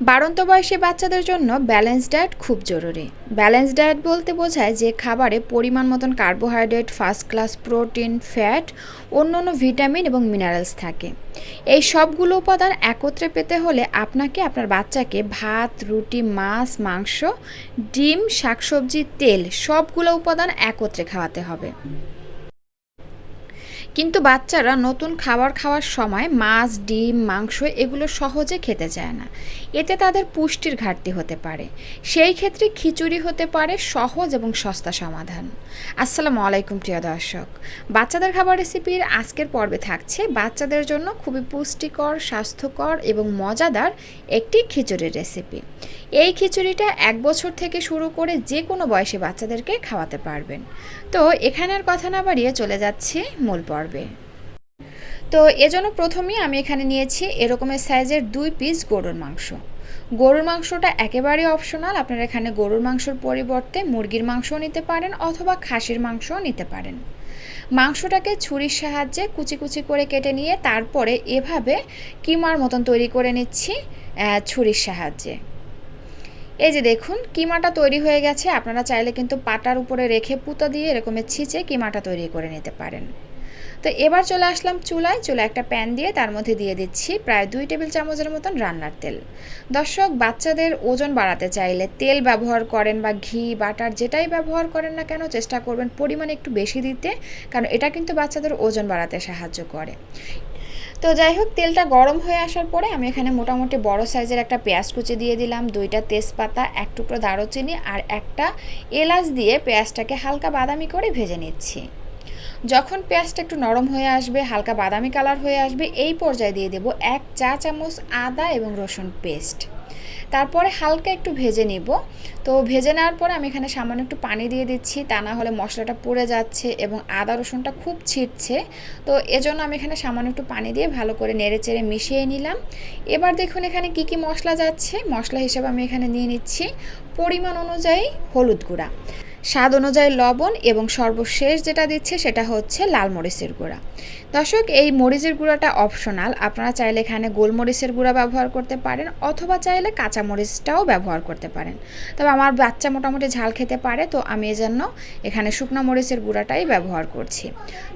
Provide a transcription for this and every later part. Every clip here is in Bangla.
বাড়ন্ত বয়সী বাচ্চাদের জন্য ব্যালেন্স ডায়েট খুব জরুরি। ব্যালেন্স ডায়েট বলতে বোঝায় যে খাবারে পরিমাণ মতন carbohydrate, first class protein, fat অন্যান্য ভিটামিন এবং মিনারেলস থাকে। এই সবগুলো উপাদান একত্রে পেতে হলে আপনাকে আপনার বাচ্চাকে ভাত, রুটি, মাছ, মাংস, ডিম, শাকসবজি, তেল সবগুলো উপাদান একত্রে খাওয়াতে হবে। কিন্তু বাচ্চারা নতুন খাবার খাওয়ার সময় মাছ, ডিম, মাংস এগুলো সহজে খেতে চায় না। এতে তাদের পুষ্টির ঘাটতি হতে পারে। সেই ক্ষেত্রে খিচুড়ি হতে পারে সহজ এবং সস্তা সমাধান। আসসালামু আলাইকুম, প্রিয় দর্শক। বাচ্চাদের খাবার রেসিপির আজকের পর্বে থাকছে বাচ্চাদের জন্য খুবই পুষ্টিকর, স্বাস্থ্যকর এবং মজাদার একটি খিচুড়ির রেসিপি। এই খিচুড়িটা এক বছর থেকে শুরু করে যে কোনো বয়সে বাচ্চাদেরকে খাওয়াতে পারবেন। তো এখানের কথা না বাড়িয়ে চলে যাচ্ছি মূল পর্বে। তো এজন্য প্রথমেই আমি এখানে নিয়েছি এরকমের সাইজের দুই পিস গরুর মাংস। গরুর মাংসটা একেবারেই অপশনাল আপনারা এখানে গরুর মাংসর পরিবর্তে মুরগির মাংসও নিতে পারেন অথবা খাসির মাংসও নিতে পারেন। মাংসটাকে ছুরির সাহায্যে কুচি কুচি করে কেটে নিয়ে তারপরে এভাবে কিমার মতন তৈরি করে নিচ্ছি ছুরির সাহায্যে। এই যে দেখুন, কিমাটা তৈরি হয়ে গেছে, আপনারা চাইলে কিন্তু পাটার উপরে রেখে পুতো দিয়ে এরকমের ছিঁচে কিমাটা তৈরি করে নিতে পারেন। তো এবার চলে আসলাম চুলায়। চুলা একটা প্যান দিয়ে তার মধ্যে দিয়ে দিচ্ছি প্রায় দুই টেবিল চামচের মতন রান্নার তেল। দর্শক, বাচ্চাদের ওজন বাড়াতে চাইলে তেল ব্যবহার করেন বা ঘি, বাটার যেটাই ব্যবহার করেন না কেন চেষ্টা করবেন পরিমাণ একটু বেশি দিতে, কারণ এটা কিন্তু বাচ্চাদের ওজন বাড়াতে সাহায্য করে। তো যাই হোক, তেলটা গরম হয়ে আসার পরে আমি এখানে মোটামুটি বড় সাইজের একটা পেঁয়াজ কুচি দিয়ে দিলাম, দুইটা তেজপাতা, এক টুকরো দারুচিনি আর একটা এলাচ দিয়ে পেঁয়াজটাকে হালকা বাদামি করে ভেজে নিচ্ছি। যখন পেঁয়াজটা একটু নরম হয়ে আসবে, হালকা বাদামি কালার হয়ে আসবে, এই পর্যায়ে দিয়ে দেব এক চা চামচ আদা এবং রসুন পেস্ট। তারপরে হালকা একটু ভেজে নিব। তো ভেজে নেওয়ার পরে আমি এখানে সামান্য একটু পানি দিয়ে দিচ্ছি, তা না হলে মশলাটা পুড়ে যাচ্ছে এবং আদা রসুনটা খুব ছিটছে। তো এজন্য আমি এখানে সামান্য একটু পানি দিয়ে ভালো করে নেড়ে চেড়ে মিশিয়ে নিলাম। এবার দেখুন এখানে কি কি মশলা যাচ্ছে। মশলা হিসেবে আমি এখানে নিয়ে নিচ্ছি পরিমাণ অনুযায়ী হলুদ গুঁড়া। স্বাদ অনুযায়ী লবণ এবং সর্বশেষ যেটা দিচ্ছে সেটা হচ্ছে লাল মরিচের গুঁড়া। দর্শক, এই মরিচের গুঁড়াটা অপশনাল আপনারা চাইলে এখানে গোলমরিচের গুঁড়া ব্যবহার করতে পারেন অথবা চাইলে কাঁচা মরিচটাও ব্যবহার করতে পারেন। তবে আমার বাচ্চা মোটামুটি ঝাল খেতে পারে, তো আমি এজন্য এখানে শুকনো মরিচের গুঁড়াটাই ব্যবহার করছি।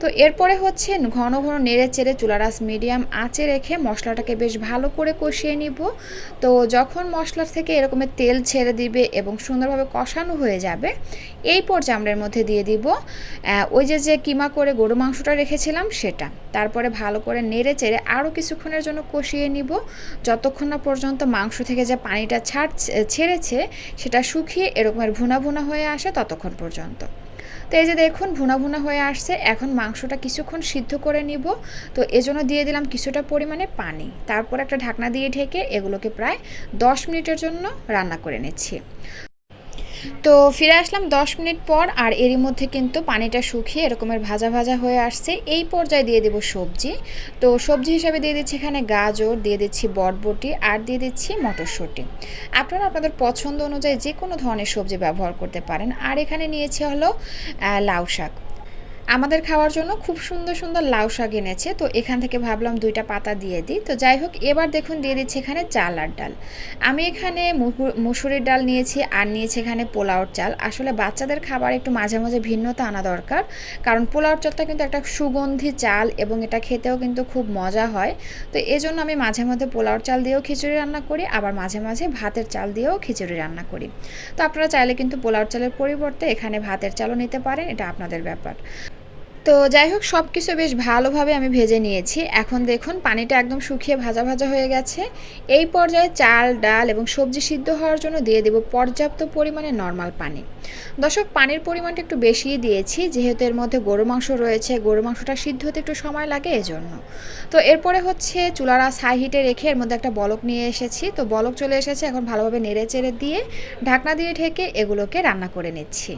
তো এরপরে হচ্ছে ঘন ঘন নেড়ে চেড়ে চুলারাস মিডিয়াম আঁচে রেখে মশলাটাকে বেশ ভালো করে কষিয়ে নিব। তো যখন মশলার থেকে এরকমের তেল ছেড়ে দিবে এবং সুন্দরভাবে কষানো হয়ে যাবে এই আমরা এর মধ্যে দিয়ে দিব ওই যে যে কিমা করে গরু মাংসটা রেখেছিলাম সেটা। তারপরে ভালো করে নেড়ে চেড়ে আরও কিছুক্ষণের জন্য কষিয়ে নিব। যতক্ষণ না পর্যন্ত মাংস থেকে যে পানিটা ছাড় ছেড়েছে, সেটা শুকিয়ে এরকমের ভুনা ভুনা হয়ে আসে ততক্ষণ পর্যন্ত। তো এই যে দেখুন ভুনা ভুনা হয়ে আসছে, এখন মাংসটা কিছুক্ষণ সিদ্ধ করে নিব। তো এজন্য দিয়ে দিলাম কিছুটা পরিমাণে পানি। তারপর একটা ঢাকনা দিয়ে ঢেকে এগুলোকে প্রায় দশ মিনিটের জন্য রান্না করে নিচ্ছি। তো ফিরে আসলাম দশ মিনিট পর আর এরই মধ্যে কিন্তু পানিটা শুকিয়ে এরকমের ভাজা ভাজা হয়ে আসছে। এই পর্যায়ে দিয়ে দেব সবজি। তো সবজি হিসাবে দিয়ে দিচ্ছি এখানে গাজর, দিয়ে দিচ্ছি বটবটি আর দিয়ে দিচ্ছি মটরশুঁটি। আপনারা আপনাদের পছন্দ অনুযায়ী যে কোনো ধরনের সবজি ব্যবহার করতে পারেন। আর এখানে নিয়েছি হলো লাউ শাক। আমাদের খাওয়ার জন্য খুব সুন্দর সুন্দর লাউ শাক এনেছে, তো এখান থেকে ভাবলাম দুইটা পাতা দিয়ে দিই। তো যাই হোক, এবার দেখুন দিয়ে দিচ্ছি এখানে চাল আর ডাল। আমি এখানে মুসুরির ডাল নিয়েছি আর নিয়েছি এখানে পোলাওর চাল। আসলে বাচ্চাদের খাবার একটু মাঝে মাঝে ভিন্নতা আনা দরকার, কারণ পোলাওর চালটা কিন্তু একটা সুগন্ধি চাল এবং এটা খেতেও কিন্তু খুব মজা হয়। তো এই জন্য আমি মাঝে মধ্যে পোলাওর চাল দিয়েও খিচুড়ি রান্না করি, আবার মাঝে মাঝে ভাতের চাল দিয়েও খিচুড়ি রান্না করি। তো আপনারা চাইলে কিন্তু পোলাওর চালের পরিবর্তে এখানে ভাতের চালও নিতে পারেন, এটা আপনাদের ব্যাপার। তো যাই হোক সব কিছু বেশ ভালোভাবে আমি ভেজে নিয়েছি। এখন দেখুন, পানিটা একদম শুকিয়ে ভাজা ভাজা হয়ে গেছে। এই পর্যায়ে চাল, ডাল এবং সবজি সিদ্ধ হওয়ার জন্য দিয়ে দেব পর্যাপ্ত পরিমাণে নর্মাল পানি। দর্শক, পানির পরিমাণটা একটু বেশিই দিয়েছি, যেহেতু এর মধ্যে গরু মাংস রয়েছে, গরু মাংসটা সিদ্ধ হতে একটু সময় লাগে এজন্য। তো এরপরে হচ্ছে চুলারা হাই হিটে রেখে এর মধ্যে একটা বলক নিয়ে এসেছি। তো বলক চলে এসেছে, এখন ভালোভাবে নেড়ে চেড়ে দিয়ে ঢাকনা দিয়ে ঢেকে এগুলোকে রান্না করে নিচ্ছি।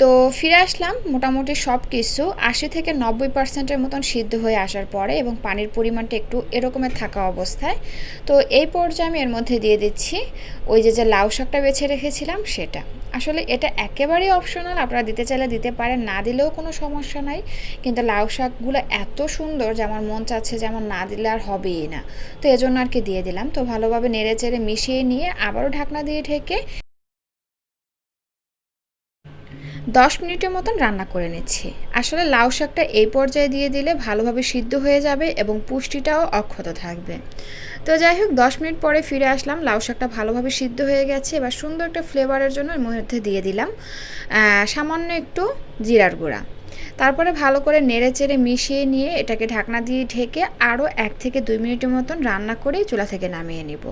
তো ফিরে আসলাম। মোটামুটি সব কিছু আশি থেকে নব্বই পার্সেন্টের মতন সিদ্ধ হয়ে আসার পরে এবং পানির পরিমাণটা একটু এরকমের থাকা অবস্থায়। তো এই পর্যায়ে আমি এর মধ্যে দিয়ে দিচ্ছি ওই যে যে লাউ শাকটা বেছে রেখেছিলাম সেটা। আসলে এটা একেবারেই অপশনাল আপনারা দিতে চাইলে দিতে পারেন, না দিলেও কোনো সমস্যা নাই। কিন্তু লাউ শাকগুলো এত সুন্দর যে আমার মন চাচ্ছে যে আমার না দিলে আর হবেই না। তো এজন্য আর কি দিয়ে দিলাম। তো ভালোভাবে নেড়ে চেড়ে মিশিয়ে নিয়ে আবারও ঢাকনা দিয়ে ঢেকে দশ মিনিটের মতন রান্না করে নিচ্ছি। আসলে লাউ শাকটা এই পর্যায়ে দিয়ে দিলে ভালোভাবে সিদ্ধ হয়ে যাবে এবং পুষ্টিটাও অক্ষত থাকবে। তো যাই হোক, দশ মিনিট পরে ফিরে আসলাম। লাউ শাকটা ভালোভাবে সিদ্ধ হয়ে গেছে। এবার সুন্দর একটা ফ্লেভারের জন্য এর মধ্যে দিয়ে দিলাম সামান্য একটু জিরার গুঁড়া। তারপরে ভালো করে নেড়ে চেড়ে মিশিয়ে নিয়ে এটাকে ঢাকনা দিয়ে ঢেকে আরও এক থেকে দুই মিনিটের মতন রান্না করেই চুলা থেকে নামিয়ে নিব।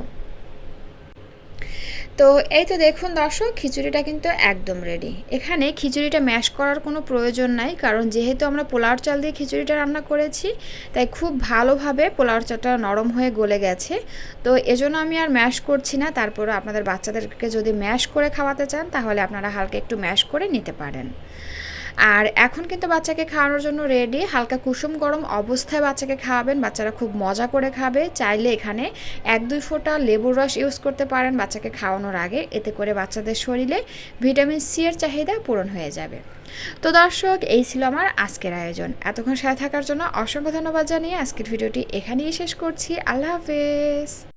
তো এই তো দেখুন দর্শক, খিচুড়িটা কিন্তু একদম রেডি এখানে খিচুড়িটা ম্যাশ করার কোনো প্রয়োজন নাই, কারণ যেহেতু আমরা পোলাওর চাল দিয়ে খিচুড়িটা রান্না করেছি, তাই খুব ভালোভাবে পোলাওর চালটা নরম হয়ে গলে গেছে। তো এজন্য আমি আর ম্যাশ করছি না তারপরে আপনাদের বাচ্চাদেরকে যদি ম্যাশ করে খাওয়াতে চান, তাহলে আপনারা হালকা একটু ম্যাশ করে নিতে পারেন। আর এখন কিন্তু বাচ্চাকে খাওয়ানোর জন্য রেডি হালকা কুসুম গরম অবস্থায় বাচ্চাকে খাওয়াবেন। বাচ্চারা খুব মজা করে খাবে। চাইলে এখানে এক, দুই ফোঁটা লেবুর রস ইউজ করতে পারেন বাচ্চাকে খাওয়ানোর আগে। এতে করে বাচ্চাদের শরীরে ভিটামিন সি এর চাহিদা পূরণ হয়ে যাবে। তো দর্শক, এই ছিল আমার আজকের আয়োজন। এতক্ষণ সাথে থাকার জন্য অসংখ্য ধন্যবাদ জানিয়ে আজকের ভিডিওটি এখানেই শেষ করছি। আল্লাহ হাফেজ।